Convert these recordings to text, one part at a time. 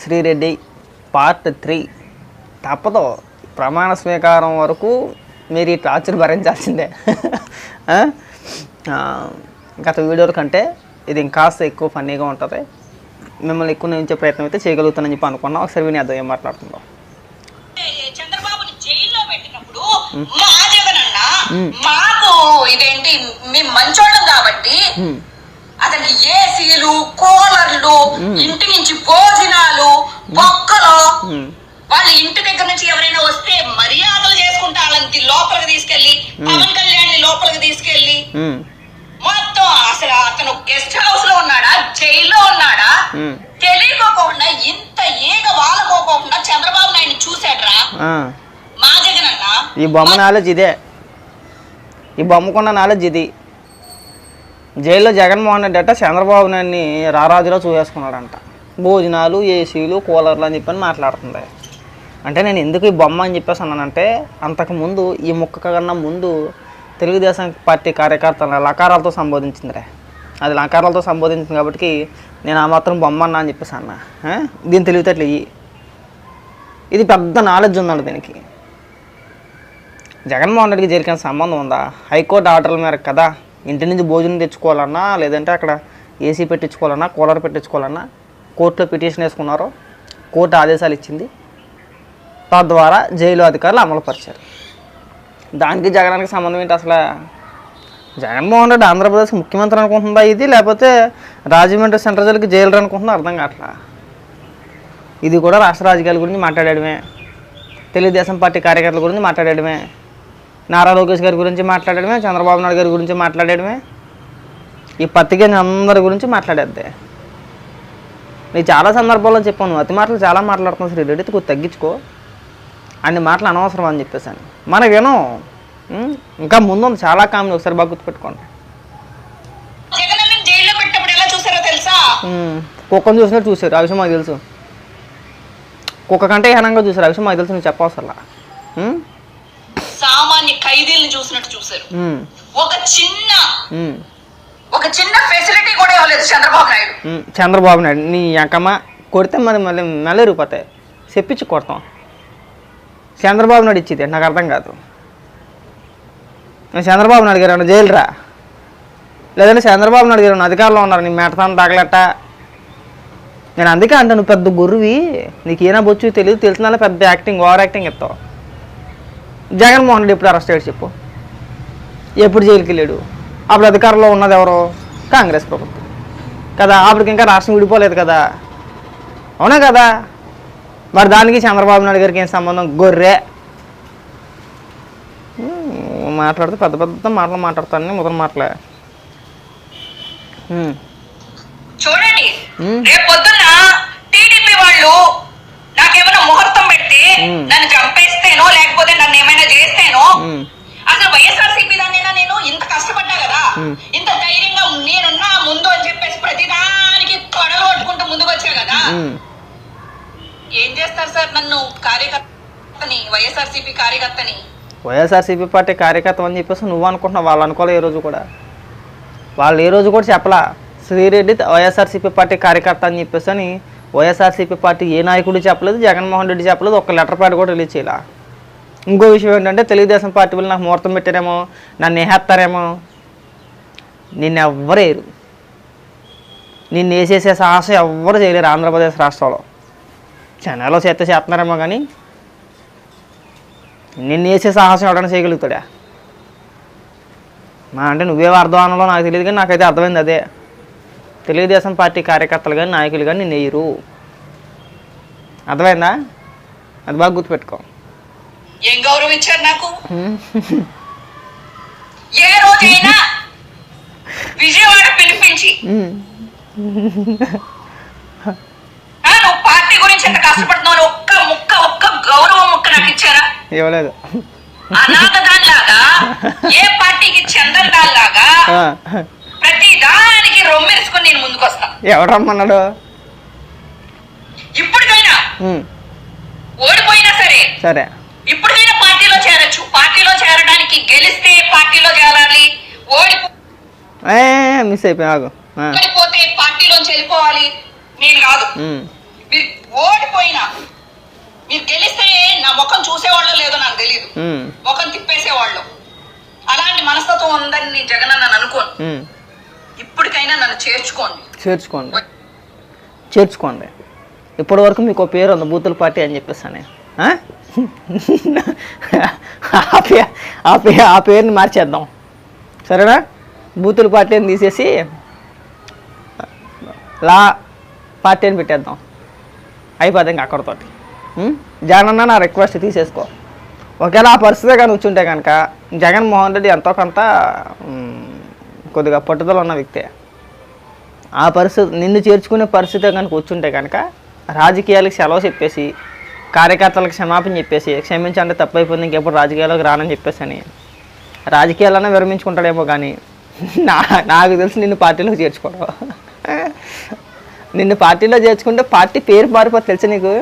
Sri Reddy part three. తప్పదు. ప్రమాణ స్వీకారం వరకు మీరు ఈ టార్చర్ భరించాల్సిందే. గత వీడియోల కంటే ఇది ఇంకాస్త ఎక్కువ ఫన్నీగా ఉంటుంది. మిమ్మల్ని ఎక్కువ నించే ప్రయత్నం అయితే చేయగలుగుతానని చెప్పి అనుకున్నాం ఒకసారి వినేద్దాం ఏం మాట్లాడుతుందో. చంద్రబాబుని జైల్లో పెట్టినప్పుడు మా జగనన్న మాకు ఇదేంటి మేము మంచోళ్ళం కాబట్టి హ్మ్. అతనికి ఏసీలు కూలర్లు ఇంటి నుంచి భోజనాలు బొక్కలు హ్మ్. వాళ్ళ ఇంటి దగ్గర నుంచి ఎవరైనా వస్తే మర్యాదలు చేసుకుంటా వాళ్ళని లోపలికి తీసుకెళ్ళి పవన్ కళ్యాణ్ని లోపలికి తీసుకెళ్ళి. మొత్తం అసలు అతను గెస్ట్ హౌస్లో ఉన్నాడా? జైల్లో ఉన్నాడా. తెలియకోకుండా ఇంత ఈగ వాలకోకుండా చంద్రబాబు నాయుడు చూశాడ్రా? ఆ. మా జగనన్న. ఈ బొమ్మ నాలెడ్జ్ ఇదే. ఈ బొమ్మకున్న నాలెడ్జ్ ఇది. జైల్లో జగన్మోహన్ రెడ్డి అట్ట చంద్రబాబు నాయుడిని రారాజులో చూసేసుకున్నాడంట. భోజనాలు ఏసీలు కూలర్లు అని చెప్పని మాట్లాడుతుంది. అంటే నేను ఎందుకు ఈ బొమ్మ అని చెప్పేసి అన్నానంటే అంతకుముందు ఈ ముక్క కన్నా ముందు తెలుగుదేశం పార్టీ కార్యకర్తల లకారాలతో సంబోధించిందిరే? అది లకారాలతో సంబోధించింది కాబట్టి నేను ఆ మాత్రం బొమ్మ అన్నా అని చెప్పేసి అన్నా. దీని తెలివితేటలు ఇయ్యి. ఇది పెద్ద నాలెడ్జ్ ఉందండి దీనికి. జగన్మోహన్ రెడ్డికి జరిగిన సంబంధం ఉందా? హైకోర్టు ఆర్డర్ల మేరకు కదా ఇంటి నుంచి భోజనం తెచ్చుకోవాలన్నా లేదంటే అక్కడ ఏసీ పెట్టించుకోవాలన్నా కూలర్ పెట్టించుకోవాలన్నా కోర్టులో పిటిషన్ వేసుకున్నారు కోర్టు ఆదేశాలు ఇచ్చింది. తద్వారా జైలు అధికారులు అమలుపరిచారు. దానికి జగనానికి సంబంధం ఏంటి అసలు? జగన్మోహన్ రెడ్డి ఆంధ్రప్రదేశ్ ముఖ్యమంత్రి అనుకుంటుందా ఇది? లేకపోతే రాజమండ్రి సెంట్రల్ జైలుకి జైలు అనుకుంటుందా అర్థం కావట్లా? ఇది కూడా రాష్ట్ర రాజకీయాల గురించి మాట్లాడడమే తెలుగుదేశం పార్టీ కార్యకర్తల గురించి మాట్లాడడమే నారా లోకేష్ గారి గురించి మాట్లాడడమే చంద్రబాబు నాయుడు గారి గురించి మాట్లాడడమే ఈ పత్రిక అందరి గురించి మాట్లాడేద్దే. నేను చాలా సందర్భాల్లో చెప్పాను అతి మాటలు చాలా మాట్లాడుతున్నావు శ్రీ రెడ్డి కొద్ది తగ్గించుకో అన్ని మాటలు అనవసరం అని చెప్పేసాను మనకేనో? ఇంకా ముందుంది చాలా కామెడీ ఒకసారి బాగా గుర్తుపెట్టుకోండి. కుక్కను చూసినట్టు చూసారు ఆ విషయం మాకు తెలుసు కుక్క కంటే హీనంగా చూసారు ఆ విషయం మాకు తెలుసు నువ్వు చెప్పవసరలా? సామాన్య ఖైదీలను చూసినట్టు చూసారు. ఒక చిన్న. ఒక చిన్న ఫెసిలిటీ కూడా ఇవ్వలేదు చంద్రబాబు నాయుడు. చంద్రబాబు నాయుడు నీ అంకమ్మ కొడితే మరి మళ్ళీ నల్లరిపోతాయి చెప్పించి కొడతాం. చంద్రబాబు నాయుడు ఇచ్చింది నాకు అర్థం కాదు. నేను చంద్రబాబు నాయుడు గారు ఏమన్నా జైలు రా లేదంటే చంద్రబాబు నాయుడు గారు అధికారంలో ఉన్నారు? నీ మెడతాను తగలట నేను అందుకే అంటే నువ్వు పెద్ద గురువి. నీకు ఏనా బొచ్చు తెలియదు. తెలిసిన పెద్ద యాక్టింగ్ ఓవర్ యాక్టింగ్ ఇస్తావు జగన్మోహన్ రెడ్డి ఎప్పుడు అరెస్ట్ అయ్యాడు చెప్పు? ఎప్పుడు జైలుకి వెళ్ళాడు అప్పుడు అధికారంలో ఉన్నది ఎవరు? కాంగ్రెస్ ప్రభుత్వం. కదా అప్పటికి ఇంకా రాష్ట్రం విడిపోలేదు కదా. అవునా కదా? మరి దానికి చంద్రబాబు నాయుడు గారికి ఏం సంబంధం? గొర్రె. మాట్లాడితే పెద్ద పెద్ద మాటలు మాట్లాడతాను ముద్ర మాటలే. చూడండి ఉమ్. రేపు పొద్దున్న టీడీపీ వాళ్ళు నాకేమైనా ముహూర్తం పెట్టి. నన్ను చంపేస్తేనో లేకపోతే నన్ను ఏమైనా చేస్తేనో ఉమ్, అసలు వైఎస్ఆర్సీపీ దాన్నైనా నేను ఇంత కష్టపడ్డా కదా ఉమ్. ఇంత ధైర్యంగా నేనున్నా ముందు అని చెప్పేసి ప్రతిదానికి తొడలు పట్టుకుంటూ ముందుకు వచ్చా కదా ఉమ్. ఏం చేస్తారు సార్ నన్ను కార్యకర్తని వైఎస్ఆర్సీపీ కార్యకర్తని వైఎస్ఆర్సీపీ పార్టీ కార్యకర్త అని చెప్పేసి నువ్వు అనుకుంటున్నావు వాళ్ళు అనుకోలే ఏ రోజు కూడా. వాళ్ళు ఏ రోజు కూడా చెప్పలా శ్రీరెడ్డి వైఎస్ఆర్సీపీ పార్టీ కార్యకర్త అని చెప్పేసి అని వైఎస్ఆర్సీపీ పార్టీ ఏ నాయకుడు చెప్పలేదు జగన్మోహన్ రెడ్డి చెప్పలేదు ఒక్క లెటర్ ప్యాడ్ కూడా రిలీజ్ చేయాల. ఇంకో విషయం ఏంటంటే తెలుగుదేశం పార్టీ వాళ్ళు నాకు ముహూర్తం పెట్టారేమో నన్ను వేసేస్తారేమో నిన్ను ఎవ్వరేరు నిన్ను వేసేసే సాహసం ఎవ్వరు చేయలేరు ఆంధ్రప్రదేశ్ రాష్ట్రంలో. చెన్నైలో చేస్తే చేస్తున్నారేమో కానీ నిన్ను వేసే సాహసం ఎవడైనా చేయగలుగుతాడా? మా అంటే నువ్వే అర్థమానంలో నాకు తెలియదు కానీ నాకైతే అర్థమైంది అదే. తెలుగుదేశం పార్టీ కార్యకర్తలు కానీ నాయకులు కానీ నిన్ను వేయరు. అర్థమైందా? అది బాగా గుర్తుపెట్టుకో. ఏం గౌరవం ఇచ్చారు నాకు? ఏ రోజైనా విజయవాడ పిలిపించి నువ్వు పార్టీ గురించి ఎంత కష్టపడుతున్నావు? ఒక్క ముక్క ఒక్క గౌరవం ముక్క నాకు ఇచ్చారా? ఇవ్వలేదు. అనాథ దానిలాగా ఏ పార్టీకి చెందని దానిలాగా ప్రతి దానికి రొమ్మెరుసుకుని నేను ముందుకు వస్తా ఎవడు రమ్మన్నాడు? ఇప్పటికైనా ఓడిపోయినా సరే సరే. ఇప్పటికైనా పార్టీలో చేరొచ్చు. పార్టీలో చేరడానికి గెలిస్తే పార్టీలో చేరాలి ఓడిపో మిస్ అయిపోయి ఆగు. ఓడిపోతే పార్టీలోంచి వెళ్ళిపోవాలి. నేను కాదు. ఓడిపోయినా మీరు గెలిస్తే నా ముఖం చూసేవాళ్ళో లేదో నాకు తెలియదు ముఖం తిప్పేసేవాళ్ళు. అలాంటి మనస్తత్వం ఉందని నేను జగన్ నన్ను అనుకోను. ఇప్పటికైనా నన్ను చేర్చుకోండి. చేర్చుకోండి. చేర్చుకోండి. ఇప్పటి వరకు మీకు ఒక పేరు ఉంది బూతుల పార్టీ అని చెప్పేసానే. ఆ? ఆ పేరుని మార్చేద్దాం. సరేనా? బూతుల పార్టీ అని తీసేసి లా పార్టీ అని పెట్టేద్దాం. అయిపోద్ది ఇంకా అక్కడితోటి. జగనన్న నా రిక్వెస్ట్ తీసేసుకో. ఒకవేళ ఆ పరిస్థితి కానీ వచ్చుంటే కనుక జగన్మోహన్ రెడ్డి ఎంతో కొంత కొద్దిగా పట్టుదల ఉన్న వ్యక్తే. ఆ పరిస్థితి నిన్ను చేర్చుకునే పరిస్థితి కనుక వచ్చుంటే కనుక రాజకీయాలకు సెలవు చెప్పేసి కార్యకర్తలకు క్షమాపణ చెప్పేసి క్షమించండి తప్పైపోయింది ఇంకెప్పుడు రాజకీయాల్లోకి రానని చెప్పేసి అని రాజకీయాలన్నా విరమించుకుంటాడేమో కానీ నా నాకు తెలిసి నిన్ను పార్టీలోకి చేర్చుకోవడం నిన్ను పార్టీలో చేర్చుకుంటే పార్టీ పేరు మారిపోతే తెలుసు నీకు?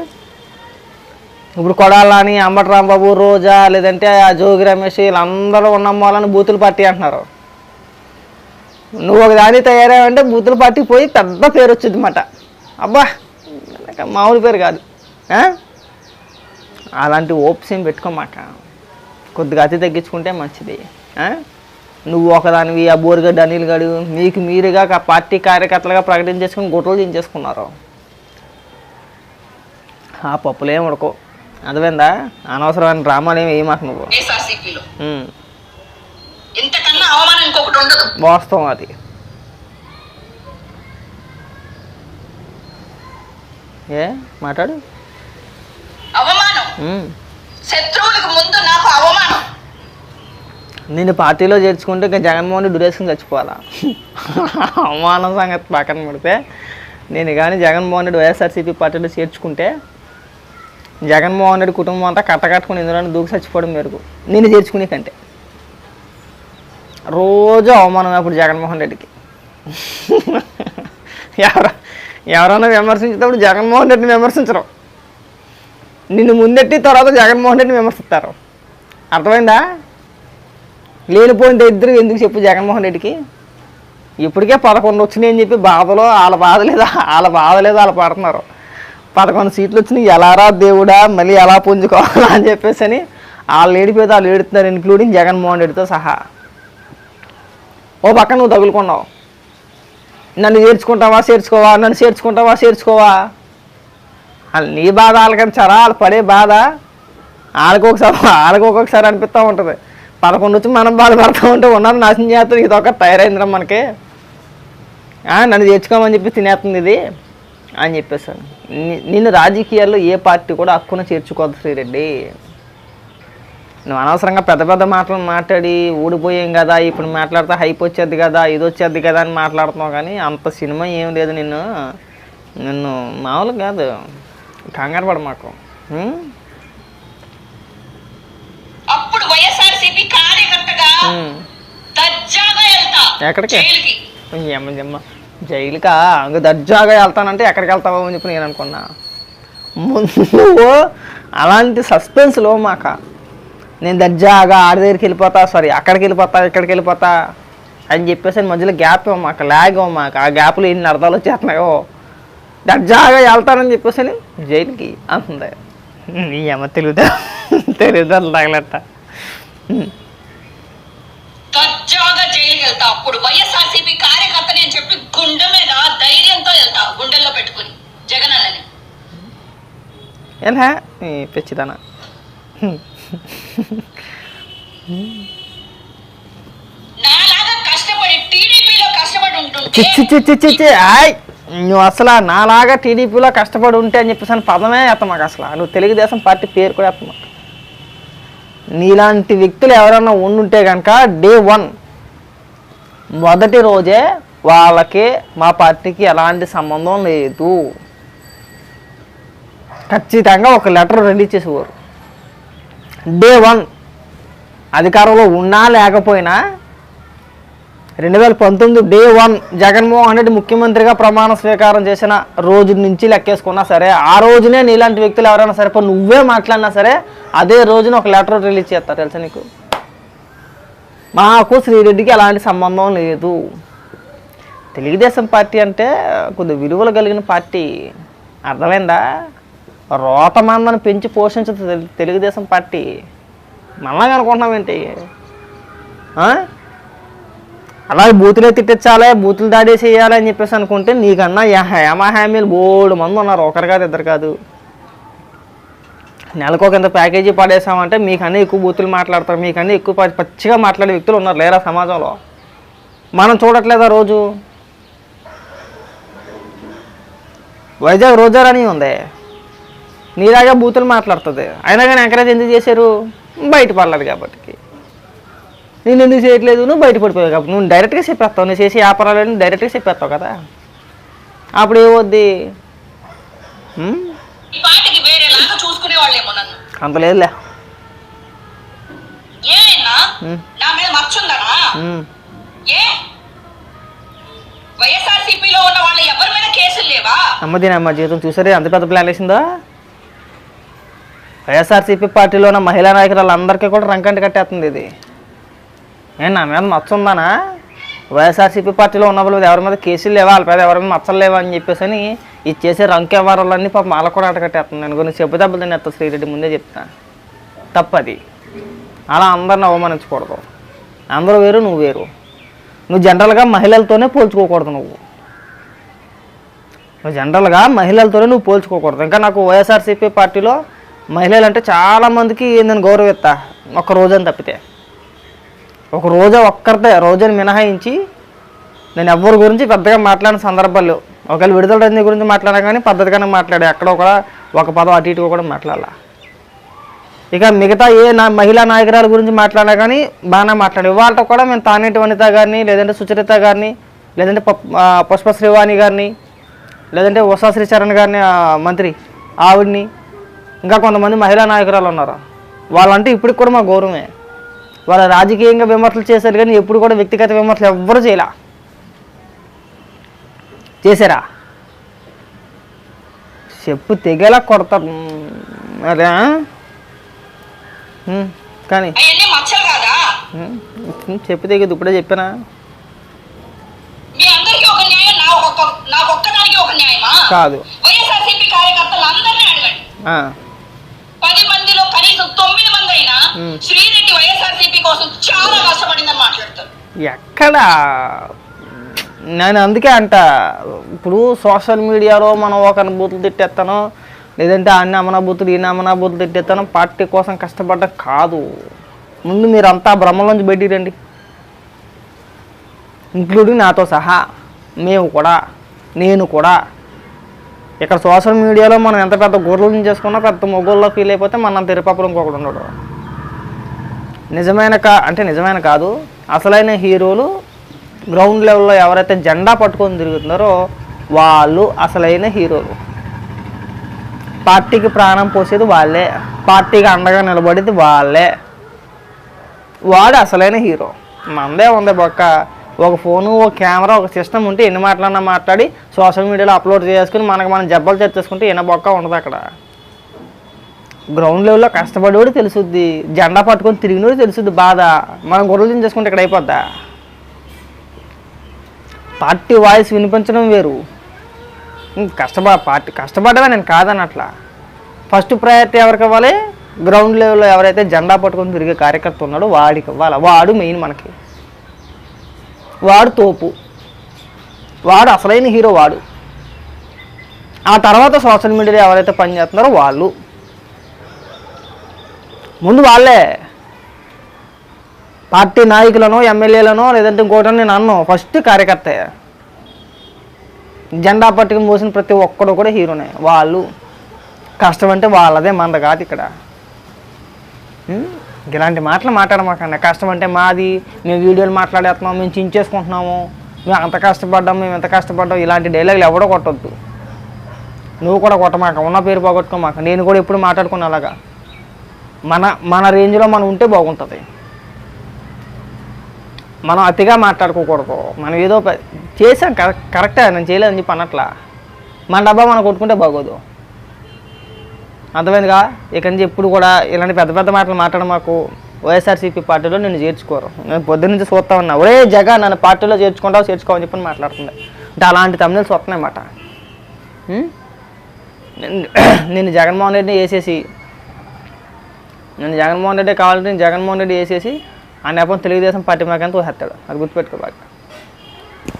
ఇప్పుడు కొడాలని అంబటి రాంబాబు రోజా లేదంటే ఆ జోగి రమేష్ వీళ్ళందరూ ఉన్న వాళ్ళని బూతుల పార్టీ అంటున్నారు. నువ్వు ఒక దాని తయారావంటే బూతుల పార్టీ పోయి పెద్ద పేరు వచ్చింది అన్నమాట అబ్బా మామూలు పేరు కాదు. అలాంటి ఓప్స్ ఏం పెట్టుకోమాక కొద్దిగా అతి తగ్గించుకుంటే మంచిది. నువ్వు ఒకదానివి ఆ బోరుగడ్డ అనిల్ గడు మీకు మీరుగా ఆ పార్టీ కార్యకర్తలుగా ప్రకటించేసుకుని గుట్టలు దించేసుకున్నారు ఆ పప్పులేం ఉడకో అర్థమైందా? అనవసరమైన డ్రామాలు ఏమి వేయమాక నువ్వు? వైఎస్ఆర్సీపీలో ఉమ్. ఇంతకన్నా అవమానం ఇంకొకటి ఉండదు. వాస్తవం అది. ఏ? మాట్లాడు. అవమానం. ఉమ్. శత్రువులకు ముందు నాకు అవమానం. నిన్ను పార్టీలో చేర్చుకుంటే ఇంకా జగన్మోహన్ రెడ్డి దురేసుకుని చచ్చిపోవాలా? అవమానం సంగతి పక్కన పెడితే నేను కానీ జగన్మోహన్ రెడ్డి వైఎస్ఆర్సీపీ పార్టీలో చేర్చుకుంటే జగన్మోహన్ రెడ్డి కుటుంబం అంతా కట్టకట్టుకుని ఇందులో దూకి చచ్చిపోవడం మేరకు నేను తీర్చుకునే కంటే. రోజు అవమానం అప్పుడు జగన్మోహన్ రెడ్డికి. ఎవర ఎవరైనా విమర్శించేటప్పుడు జగన్మోహన్ రెడ్డిని విమర్శించరు. నిన్ను ముందెట్టి తర్వాత జగన్మోహన్ రెడ్డిని విమర్శిస్తారు. అర్థమైందా? లేనిపోయిన ఇద్దరు ఎందుకు చెప్పు జగన్మోహన్ రెడ్డికి? ఇప్పటికే పదకొండు వచ్చినాయని చెప్పి బాధలో వాళ్ళ బాధ లేదా వాళ్ళ బాధ లేదా వాళ్ళు పడుతున్నారు. పదకొండు సీట్లు వచ్చినాయి. ఎలారా దేవుడా మళ్ళీ ఎలా పుంజుకోవాలా అని చెప్పేసి అని వాళ్ళు ఏడిపోతే వాళ్ళు ఏడుతున్నారు ఇంక్లూడింగ్ జగన్మోహన్ రెడ్డితో సహా. ఓ పక్కన నువ్వు తగులుకున్నావు. నన్ను చేర్చుకుంటావా చేర్చుకోవా నన్ను చేర్చుకుంటావా చేర్చుకోవా? వాళ్ళు నీ బాధ వాళ్ళకంటారా వాళ్ళు పడే బాధ వాళ్ళకి ఒకసారి వాళ్ళకి ఒక్కొక్కసారి అనిపిస్తూ ఉంటుంది. పదకొండు వచ్చి మనం బాధపడతా ఉంటే ఉన్నది నాశనం చేస్తుంది ఇది ఒక తయారైందిరా మనకి. నన్ను చేర్చుకోమని చెప్పి తినేస్తుంది ఇది. అని చెప్పేసాను. నిన్ను రాజకీయాల్లో ఏ పార్టీ కూడా హక్కున చేర్చుకోవద్దు శ్రీరెడ్డి. నువ్వు అనవసరంగా పెద్ద పెద్ద మాటలు మాట్లాడి ఊడిపోయాం కదా ఇప్పుడు మాట్లాడితే హైప్ వచ్చేది కదా ఇది వచ్చేది కదా అని మాట్లాడుతున్నావు కానీ అంత సినిమా ఏం లేదు నిన్ను. నిన్ను మామూలు కాదు. కంగారు పడ మాకు? అప్పుడు వైఎస్ఆర్సీపీ కార్యకర్తగా వెళ్తా ఎక్కడికి? జమ్మ జైలుకా? అంగ దర్జాగా వెళ్తానంటే ఎక్కడికి వెళ్తావో అని చెప్పి నేను అనుకున్నా. ముందు అలాంటి సస్పెన్స్లో మాక. నేను దర్జాగా ఆడి దగ్గరికి వెళ్ళిపోతా సారీ అక్కడికి వెళ్ళిపోతా ఇక్కడికి వెళ్ళిపోతా అని చెప్పేసి మధ్యలో గ్యాప్ మాకు ల్యాగ్ మాకు. ఆ గ్యాప్లో ఎన్ని అర్థాలు వచ్చేస్తున్నాయో. దర్జాగా వెళ్తానని చెప్పేసి అని జైలుకి అంటుంది. నీ అమ్మ తెలుగుదా తెలుగుదా తగలట దర్జాగా జైలుకి వెళ్తా. అప్పుడు వైఎస్ఆర్సీపీ కార్యకర్త నేను చెప్పి గుండె మీద ధైర్యంతో వెళ్తా గుండెల్లో పెట్టుకుని జగన్ అన్నని ఎలా పిచ్చిదానా. నాలాగా కష్టపడి టీడీపీలో కష్టపడి ఉంటుంటే చిచ్చి చిచ్చి చిచ్చి ఆయ్! నువ్వు అసలు నాలాగా టీడీపీలో కష్టపడి ఉంటే అని చెప్పేసి అని పదమే ఎత్తమాకు అసలు. నువ్వు తెలుగుదేశం పార్టీ పేరు కూడా ఎత్తమాకు నీలాంటి వ్యక్తులు ఎవరైనా ఉండుంటే కనుక డే వన్ మొదటి రోజే వాళ్ళకి మా పార్టీకి ఎలాంటి సంబంధం లేదు. ఖచ్చితంగా ఒక లెటర్ రిలీజ్ చేసేవారు డే వన్ అధికారంలో ఉన్నా లేకపోయినా రెండు వేల పంతొమ్మిది డే వన్ జగన్మోహన్ రెడ్డి ముఖ్యమంత్రిగా ప్రమాణ స్వీకారం చేసిన రోజు నుంచి లెక్కేసుకున్నా సరే ఆ రోజునే నీలాంటి వ్యక్తులు ఎవరైనా సరే నువ్వే మాట్లాడినా సరే అదే రోజున ఒక లెటర్ రిలీజ్ చేస్తారు తెలుసా నీకు? మాకు శ్రీరెడ్డికి అలాంటి సంబంధం లేదు. తెలుగుదేశం పార్టీ అంటే కొద్ది విలువలు కలిగిన పార్టీ. అర్థమైందా? రోత మందని పెంచి పోషించదు తెలుగుదేశం పార్టీ. మళ్ళా అనుకుంటున్నామేంటి ఆ? అలాగే బూతులే తిట్టించాలి బూతులు దాడి చేయాలి అని చెప్పేసి అనుకుంటే నీకన్నా యమ హామీలు బోడు మంది ఉన్నారు. ఒకరు కాదు ఇద్దరు కాదు. నెలకు ఒక ఇంత ప్యాకేజీ పడేసామంటే మీకన్నా ఎక్కువ బూతులు మాట్లాడతారు. మీకన్నా ఎక్కువ పచ్చిగా మాట్లాడే వ్యక్తులు ఉన్నారు లేరా సమాజంలో? మనం చూడట్లేదా రోజు? వైజాగ్ రోజారాని ఉంది. నీలాగా బూతులు మాట్లాడుతుంది. అయినా కానీ ఎంకరేజ్ ఎందుకు చేశారు? బయట పడలేదు కాబట్టి నేను ఎందుకు చేయట్లేదు? నువ్వు బయట పడిపోయావు కాబట్టి నువ్వు డైరెక్ట్గా చెప్పేస్తావు. నువ్వు చేసే వ్యాపారాలని డైరెక్ట్గా చెప్పేస్తావు కదా. అప్పుడు ఏమవుద్ది? నన్ను. అంత లేదులే. ఏ? మీద అమ్మ జీవితం చూసారే అంత పెద్ద ప్లాన్ వేసిందా వైఎస్ఆర్సీపీ పార్టీలో ఉన్న మహిళా నాయకురాలందరికీ కూడా రంకంటి కట్టేస్తుంది ఇది. నేను నా మీద మచ్చ ఉందానా వైఎస్ఆర్సీపీ పార్టీలో ఉన్న వాళ్ళ ఎవరి మీద కేసులు లేవా? వాళ్ళ మీద ఎవరి మీద మచ్చలు లేవా అని చెప్పేసి అని ఇది చేసే రంకు వ్యవహారాలన్నీ పాప మాల కూడా అటకట్టేస్తుంది నేను కొన్ని చెప్పు దెబ్బలు తినేస్తా శ్రీరెడ్డి ముందే చెప్తా. తప్పది. అలా అందరిని అవమానించకూడదు. అందరూ వేరు నువ్వు వేరు. నువ్వు జనరల్గా మహిళలతోనే పోల్చుకోకూడదు నువ్వు. నువ్వు జనరల్గా మహిళలతోనే నువ్వు పోల్చుకోకూడదు. ఇంకా నాకు వైఎస్ఆర్సీపీ పార్టీలో మహిళలు అంటే చాలామందికి నేను గౌరవిస్తా. ఒక రోజని తప్పితే. ఒక రోజా ఒక్కరితే రోజుని మినహాయించి నేను ఎవరి గురించి పెద్దగా మాట్లాడిన సందర్భాలు ఒకవేళ విడుదల రజనీ గురించి మాట్లాడా కానీ పద్ధతిగానే మాట్లాడే. అక్కడ ఒక ఒక పదం అటు ఇటు కూడా మాట్లాడాల. ఇక మిగతా ఏ నా మహిళా నాయకురాల గురించి మాట్లాడా కానీ బాగానే మాట్లాడే. వాళ్ళతో కూడా మేము తానేటి వనిత గారిని లేదంటే సుచరిత గారిని లేదంటే పప్- పుష్ప శ్రీవాణి గారిని లేదంటే ఉషా శ్రీచరణ్ గారిని మంత్రి ఆవిడ్ని ఇంకా కొంతమంది మహిళా నాయకురాలు ఉన్నారు వాళ్ళంటే ఇప్పటికి కూడా మా గౌరవమే వాళ్ళ రాజకీయంగా విమర్శలు చేశారు కానీ ఎప్పుడు కూడా వ్యక్తిగత విమర్శలు ఎవ్వరు చేయలే చేశారా చెప్పు తెగేలా కొడతారు. అదే. కానీ. చెప్పు తెగదు ఇప్పుడే చెప్పానా ఒక న్యాయమా? కాదు. వైఎస్ఆర్సీపీ కార్యకర్తలు అందరినీ అడగండి. పది మందిలో కనీసం తొమ్మిది మంది అయినా. శ్రీరెడ్డి వైఎస్ఆర్సీపీ కోసం చాలా కష్టపడిందని మాట్లాడతారు. ఎక్కడ? నేను అందుకే అంట ఇప్పుడు సోషల్ మీడియాలో మనం ఒకరిని బూతులు తిట్టేస్తాను లేదంటే అన్ని అమనా బూతులు ఈయన అమనా బూతులు తిట్టేస్తాను పార్టీ కోసం కష్టపడ్డ కాదు. ముందు మీరంతా భ్రమలోంచి బయటికి రండి. ఇంక్లూడింగ్ నాతో సహా మేము కూడా. నేను కూడా. ఇక్కడ సోషల్ మీడియాలో మనం ఎంత పెద్ద గొర్రెలను చేసుకున్నా పెద్ద మొగ్గుల్లో ఫీల్ అయిపోతే మనం తిరుపపురం ఇంకొకటి ఉండడు. నిజమైన కా అంటే నిజమైన కాదు అసలైన హీరోలు గ్రౌండ్ లెవెల్లో ఎవరైతే జెండా పట్టుకొని తిరుగుతున్నారో వాళ్ళు అసలైన హీరోలు. పార్టీకి ప్రాణం పోసేది వాళ్ళే పార్టీకి అండగా నిలబడేది వాళ్ళే. వాడు అసలైన హీరో. మందే ఉంది బొక్క. ఒక ఫోను ఒక కెమెరా ఒక సిస్టమ్ ఉంటే ఎన్ని మాటలన్నా మాట్లాడి సోషల్ మీడియాలో అప్లోడ్ చేసుకుని మనకు మనం జబ్బలు చర్చేసుకుంటే ఎన్న బొక్క ఉండదు అక్కడ. గ్రౌండ్ లెవెల్లో కష్టపడేవాడు తెలుసుద్ది. జెండా పట్టుకొని తిరిగినోడు తెలుసుద్ది బాధ. మనం గొర్రెలు చేసుకుంటే ఇక్కడ అయిపోద్దా? పార్టీ వాయిస్ వినిపించడం వేరు. కష్టపడ పార్టీ కష్టపడమే నేను కాదనట్లా. ఫస్ట్ ప్రయారిటీ ఎవరికి ఇవ్వాలి? గ్రౌండ్ లెవెల్లో ఎవరైతే జెండా పట్టుకొని తిరిగే కార్యకర్త ఉన్నాడో వాడికి ఇవ్వాలి? వాడు మెయిన్ మనకి. వాడు తోపు. వాడు అసలైన హీరో వాడు. ఆ తర్వాత సోషల్ మీడియాలో ఎవరైతే పనిచేస్తున్నారో వాళ్ళు. ముందు వాళ్ళే. పార్టీ నాయకులను ఎమ్మెల్యేలను లేదంటే ఇంకోటని నేను అన్ను. ఫస్ట్ కార్యకర్త. జెండా పట్టుకు మోసిన ప్రతి ఒక్కడు కూడా హీరోనే. వాళ్ళు. కష్టం అంటే వాళ్ళదే మంద కాదు ఇక్కడ. ఇలాంటి మాటలు మాట్లాడమాకండి. కష్టం అంటే మాది మేము వీడియోలు మాట్లాడేస్తున్నాం మేము చించేసుకుంటున్నాము మేము అంత కష్టపడ్డాం మేము ఎంత కష్టపడ్డాం ఇలాంటి డైలాగులు ఎవడో కొట్టొద్దు. నువ్వు కూడా కొట్టమాక ఉన్న పేరు పోగొట్టుకోమాక నేను కూడా ఎప్పుడు మాట్లాడుకున్నా అలాగా మన మన రేంజ్లో మనం ఉంటే బాగుంటుంది. మనం అతిగా మాట్లాడుకోకూడదు. మనం ఏదో చేసాం కరెక్ట్ కరెక్టే నేను చేయలేదని చెప్పి అన్నట్లా. మన డబ్బా మనం కొట్టుకుంటే బాగోదు. అర్థమైందిగా? ఇక నుంచి ఎప్పుడు కూడా ఇలాంటి పెద్ద పెద్ద మాటలు మాట్లాడడం మాకు వైఎస్ఆర్సీపీ పార్టీలో నేను చేర్చుకోరు. నేను పొద్దున్న నుంచి చూస్తా ఉన్నా. ఒరే జగన్ నన్ను పార్టీలో చేర్చుకుంటావు చేర్చుకోవని చెప్పి మాట్లాడుతుంది అంటే అలాంటి తమిళలు చూస్తున్నాయన్నమాట నేను జగన్మోహన్ రెడ్డిని వేసేసి నేను జగన్మోహన్ రెడ్డి కావాలంటే నేను జగన్మోహన్ రెడ్డి వేసేసి ఆ నెపం తెలుగుదేశం పార్టీ మాకంతా వస్తాడు అది గుర్తుపెట్టుకో బాగా.